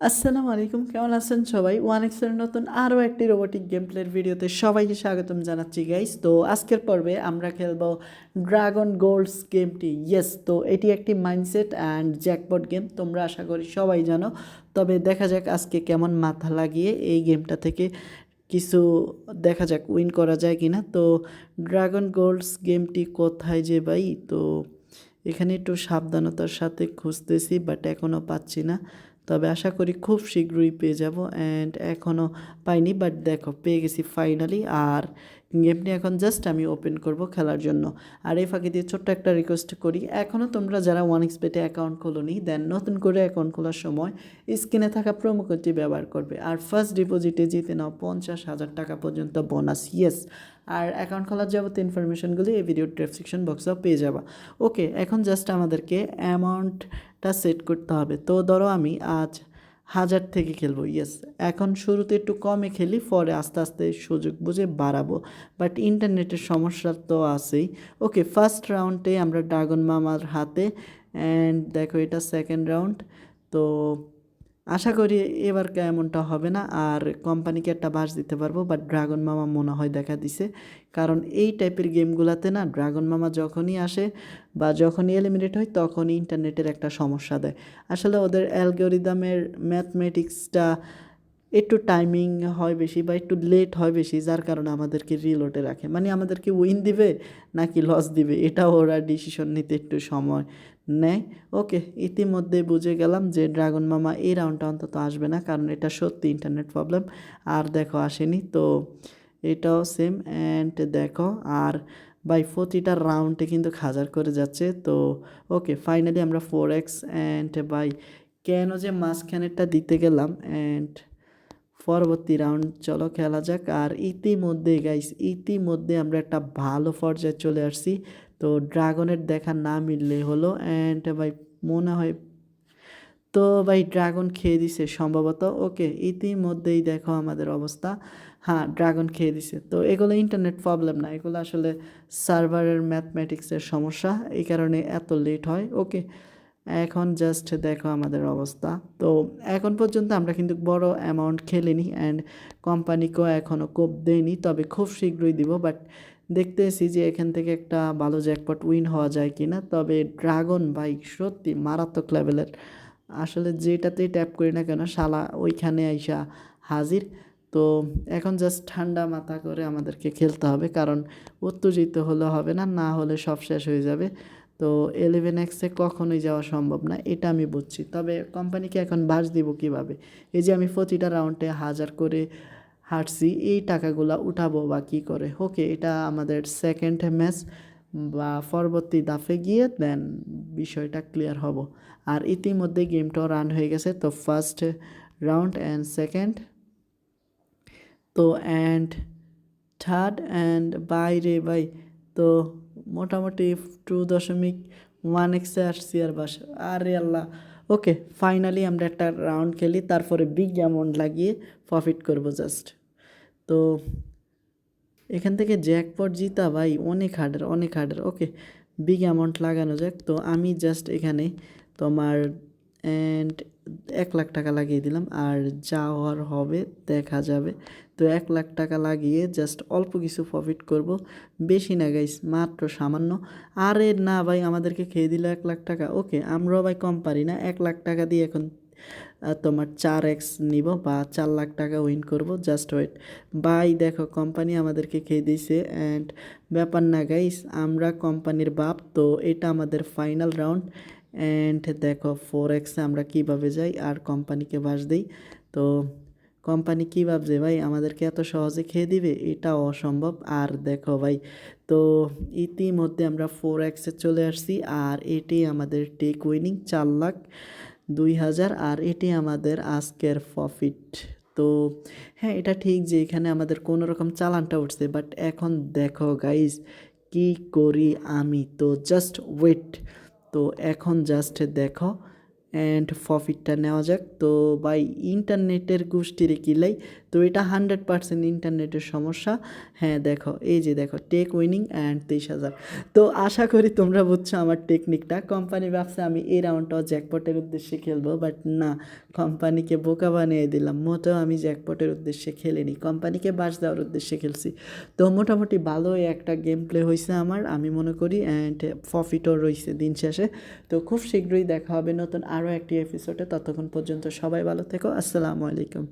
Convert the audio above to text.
আসসালামু আলাইকুম, কেমন আছেন সবাই? ওয়ান এক্সের নতুন আরও একটি রোবোটিক গেম প্লের ভিডিওতে সবাইকে স্বাগতম জানাচ্ছি গাইস তো আজকের পর্বে আমরা খেলব ড্রাগন গোল্ডস গেমটি ইয়েস তো এটি একটি মাইন্ডসেট অ্যান্ড জ্যাকপট গেম তোমরা আশা করি সবাই জানো। তবে দেখা যাক আজকে কেমন মাথা লাগিয়ে এই গেমটা থেকে কিছু দেখা যাক উইন করা যায় কি না তো ড্রাগন গোল্ডস গেমটি কোথায় যে ভাই? তো এখানে একটু সাবধানতার সাথে খুঁজতেছি বাট এখনও পাচ্ছি না। তবে আশা করি খুব শীঘ্রই পেয়ে যাব অ্যান্ড এখনও পাইনি বাট দেখো, পেয়ে গেছি ফাইনালি আর গেমটি এখন জাস্ট আমি ওপেন করব খেলার জন্য। আর এই ফাঁকে দিয়ে ছোট্ট একটা রিকোয়েস্ট করি এখনও তোমরা যারা ওয়ান এক্সপেটে অ্যাকাউন্ট খোলোনি দেন নতুন করে অ্যাকাউন্ট খোলার সময় স্ক্রিনে থাকা প্রোমো কোডটি ব্যবহার করবে। আর ফার্স্ট ডিপোজিটে জিতে নাও পঞ্চাশ হাজার টাকা পর্যন্ত বোনাস ইয়েস আর অ্যাকাউন্ট খোলার যাবতীয় ইনফরমেশনগুলি এই ভিডিও ডেসক্রিপশন বক্সেও পেয়ে যাবা। ওকে এখন জাস্ট আমাদেরকে অ্যামাউন্টটা সেট করতে হবে। তো ধরো আমি আজ হাজার থেকে খেলব ইয়েস এখন শুরুতে একটু কমে খেলি, পরে আস্তে আস্তে সুযোগ বুঝে বাড়াবো। বাট ইন্টারনেটের সমস্যা তো আছেই। ওকে ফার্স্ট রাউন্ডে আমরা ড্রাগন মামার হাতে অ্যান্ড দেখো এটা সেকেন্ড রাউন্ড তো আশা করি এবার এমনটা হবে না। আর কোম্পানিকে একটা বাস দিতে পারব বা ড্রাগন মামা মনে হয় দেখা দিছে। কারণ এই টাইপের গেমগুলোতে না ড্রাগন মামা যখনই আসে বা যখনই এলিমিনেট হয়, তখনই ইন্টারনেটের একটা সমস্যা দেয়। আসলে ওদের অ্যালগোরিদমের ম্যাথমেটিক্সটা একটু টাইমিং হয় বেশি বা একটু লেট হয় বেশি, যার কারণে আমাদেরকে রিলোটে রাখে। মানে আমাদেরকে উইন দিবে নাকি লস দিবে, এটা ওরা ডিসিশন নিতে একটু সময় নেয়। ওকে ইতিমধ্যে বুঝে গেলাম যে ড্রাগন মামা এই রাউন্ডটা অন্তত আসবে না, কারণ এটা সত্যি ইন্টারনেট প্রবলেম আর দেখো আসেনি, তো এটাও সেম অ্যান্ড দেখো, আর বাই প্রতিটা রাউন্ডে কিন্তু খাজার করে যাচ্ছে। তো ওকে ফাইনালি আমরা ফোর এক্স অ্যান্ড বাই কেন যে মাঝখানেরটা দিতে গেলাম অ্যান্ড পরবর্তী রাউন্ড চলো খেলা যাক। আর ইতিমধ্যে গাইস ইতিমধ্যে আমরা একটা ভালো পর্যায়ে চলে আসছি। তো ড্রাগনের দেখা না মিললে হলো অ্যান্ড ভাই, মনে হয়, তো ভাই ড্রাগন খেয়ে দিছে সম্ভবত। ওকে ইতিমধ্যেই দেখো আমাদের অবস্থা। হ্যাঁ ড্রাগন খেয়ে দিছে। তো এগুলো ইন্টারনেট প্রবলেম না, এগুলো আসলে সার্ভারের ম্যাথমেটিক্সের সমস্যা। এই কারণে এত লেট হয়। ওকে এখন জাস্ট দেখো আমাদের অবস্থা। তো এখন পর্যন্ত আমরা কিন্তু বড় অ্যামাউন্ট খেলিনি অ্যান্ড কোম্পানিকেও এখনও কোপ দেয়নি, তবে খুব শীঘ্রই দিব। বাট দেখতেছি যে এখান থেকে একটা ভালো জ্যাকপট উইন হওয়া যায় কি না তবে ড্রাগন বাইক সত্যি মারাত্মক লেভেলের আসলে যেটাতেই ট্যাপ করি না কেন, শালা ওইখানে আইসা হাজির। তো এখন জাস্ট ঠান্ডা মাথা করে আমাদেরকে খেলতে হবে। কারণ উত্তেজিত হলে হবে না না হলে সব শেষ হয়ে যাবে। তো এলেভেন এক্সে কখনোই যাওয়া সম্ভব না, এটা আমি বুঝছি। তবে কোম্পানিকে এখন বাস দিব কীভাবে? এই যে আমি প্রতিটা রাউন্ডে হাজার করে হাঁটছি, এই টাকাগুলা উঠাবো বা কী করে? ওকে এটা আমাদের সেকেন্ড ম্যাচ বা পরবর্তী দাফে গিয়ে দেন বিষয়টা ক্লিয়ার হব। আর ইতিমধ্যে গেমটাও রান হয়ে গেছে, তো ফার্স্ট রাউন্ড অ্যান্ড সেকেন্ড তো অ্যান্ড থার্ড অ্যান্ড বাইরে বাই তো মোটামুটি টু দশমিক ওয়ান এক্সে আসছি আর বাস, আরে আল্লাহ। ওকে ফাইনালি আমরা একটা রাউন্ড খেলি, তারপরে বিগ অ্যামাউন্ট লাগিয়ে প্রফিট করব জাস্ট তো এখান থেকে জ্যাকপট জিতা ভাই, অনেক হার্ডের অনেক হার্ডের ওকে বিগ অ্যামাউন্ট লাগানো যাক। তো আমি জাস্ট এখানে তোমার অ্যান্ড এক লাখ টাকা লাগিয়ে দিলাম। আর যা হওয়ার হবে, দেখা যাবে। তো এক লাখ টাকা লাগিয়ে জাস্ট অল্প কিছু প্রফিট করব। বেশি না গাইস মাত্র সামান্য। আরে না ভাই, আমাদেরকে খেয়ে দিল এক লাখ টাকা। ওকে আমরাও ভাই কম পারি না। এক লাখ টাকা দিয়ে এখন তোমার চার এক্স নিব বা চার লাখ টাকা উইন করব। জাস্ট ওয়েট বাই দেখো কোম্পানি আমাদেরকে খেয়ে দিয়েছে। অ্যান্ড ব্যাপার না গাইস আমরা কোম্পানির বাপ, তো এটা আমাদের ফাইনাল রাউন্ড অ্যান্ড দেখো ফোর এক্সে আমরা কীভাবে যাই আর কোম্পানিকে বাস দিই। তো কোম্পানি কী ভাবছে ভাই? আমাদেরকে এত সহজে খেয়ে দিবে? এটা অসম্ভব। আর দেখো ভাই, তো ইতিমধ্যে আমরা ফোর এক্সে চলে আসছি। আর এটি আমাদের টেক উইনিং চার লাখ দুই হাজার। আর এটি আমাদের আজকের প্রফিট তো হ্যাঁ এটা ঠিক যে এখানে আমাদের কোনো রকম চালানটা উঠছে। বাট এখন দেখো গাইজ কি করি আমি? তো জাস্ট ওয়েট তো এখন জাস্ট দেখো। অ্যান্ড প্রফিটটা নেওয়া যাক। তো বাই ইন্টারনেটের গোষ্ঠীরে কিলাই তো এটা হান্ড্রেড পার্সেন্ট ইন্টারনেটের সমস্যা। হ্যাঁ দেখো, এই যে দেখো টেক উইনিং অ্যান্ড তেইশ হাজার। তো আশা করি তোমরা বুঝছ আমার টেকনিকটা কোম্পানি ভাবছে আমি এই রাউন্ডটাও জ্যাকপটের উদ্দেশ্যে খেলব বাট না কোম্পানিকে বোকা বানিয়ে দিলাম। মোটেও আমি জ্যাকপটের উদ্দেশ্যে খেলিনি। কোম্পানিকে বাস দেওয়ার উদ্দেশ্যে খেলছি। তো মোটামুটি ভালোই একটা গেম প্লে হয়েছে আমার, আমি মনে করি অ্যান্ড প্রফিটও রয়েছে দিন শেষে। তো খুব শীঘ্রই দেখা হবে নতুন আরও একটি এপিসোডে ততক্ষণ পর্যন্ত সবাই ভালো থেকো। আসসালামু আলাইকুম।